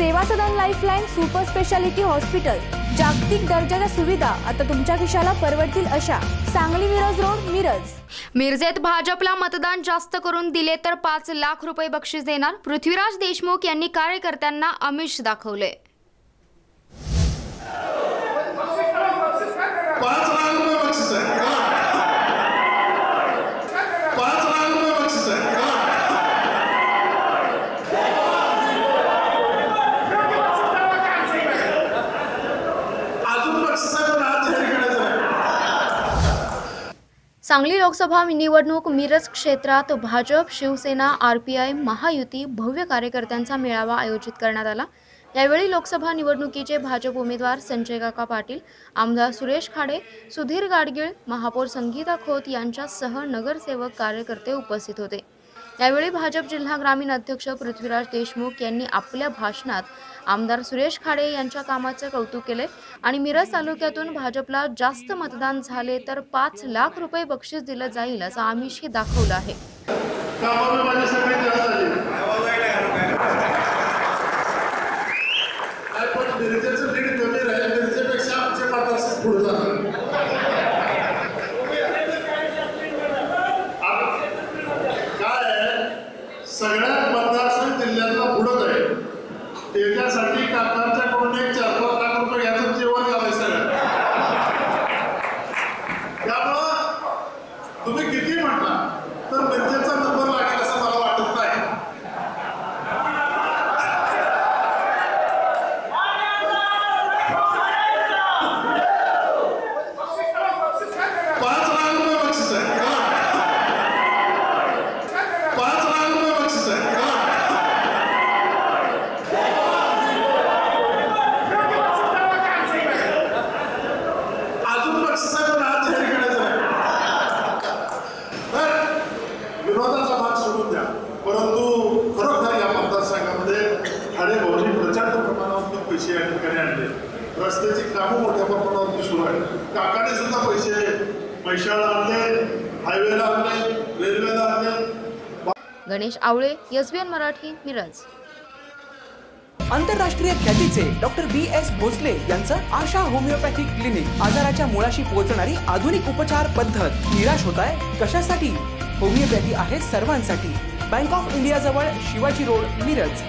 Seva Sadan lifeline super speciality hospital जागतिक दर्जाच्या सुविधा आता तुमच्या खिशाला परवडतील अशा. सांगली मिरज रोड मिरज. मिरजेत भाजपला मतदान जास्त करून दिले तर पाच लाख रुपये बक्षीस देणार पृथ्वीराज देशमुख यांनी कार्यकर्त्यांना आमिष दाखवले पाच लाख रुपये बक्षीस आहे चला. पाच लाख रुपये बक्षीस आहे चला. अजून बक्षिसाचं नाव जाहीर करायचं आहे सांगली लोकसभा निवडणूक मिरज क्षेत्रात Bhajap Shiv Sena R P I Mahayuti भव्य कार्यकर्त्यांचा मेळावा आयोजित करण्यात आला. यावेळी लोकसभा निवडणुकीचे भाजप उमेदवार संजय काका पाटील आमदार सुरेश खाडे सुधीर गाडगीळ महापौर संगीता खोत यांच्यासह नगरसेवक कार्यकर्ते उपस्थित होते. यावेळी भाजप जिल्हा ग्रामीण अध्यक्ष पृथ्वीराज देशमुख यांनी आपल्या भाषणात आमदार सुरेश खाडे यांच्या कामाचे कौतुक केले आणि मिरज तालुक्यातून भाजपला जास्त मतदान झाले तर पाच लाख रुपये बक्षीस दिलं जाईल असं आमिषही दाखवलं आहे कामं बी माझी सगळी जास्त झाली काय पण मिरजेचं लीड कमी राहील मिरजेपेक्षा आमचे मतदारसंघ पुढे जाणार काय सगळ्या मतदारसंघ जिल्ह्यातला पुढत आहे. त्याच्यासाठी काकांच्याकडून एक चार पाच लाख रुपये याचं जेवण झालंय सगळ्यात त्यामुळं तुम्ही किती म्हटला तर मिरजेचा नंबर लागेल असं मला वाटत नाही पाच लाख रुपये बक्षीस आहे चला. पाच लाख रुपये बक्षीस आहे चला. अजून बक्षिसाचं नाव जाहीर करायचं आहे तर विरोधाचा भाग सोडून द्या परंतु खरोखर या मतदारसंघामध्ये खाडे भाऊनी प्रचंड प्रमाणावर पैसे या ठिकाणी आणले. रस्त्याची कामं मोठ्या प्रमाणावरती सुरू आहेत काकाने सुद्धा पैसे म्हैशाळला आणले हायवेला आणले रेल्वेला आणले. गणेश आवळे एसबीएन मराठी मिरज. आंतरराष्ट्रीय ख्यातीचे डॉक्टर बी एस भोसले यांचं आशा होमिओपॅथिक क्लिनिक आजाराच्या मुळाशी पोहोचणारी आधुनिक उपचार पद्धत निराश होत आहे. कशासाठी? होमिओपॅथी आहे सर्वांसाठी. बँक ऑफ इंडिया जवळ शिवाजी रोड मिरज.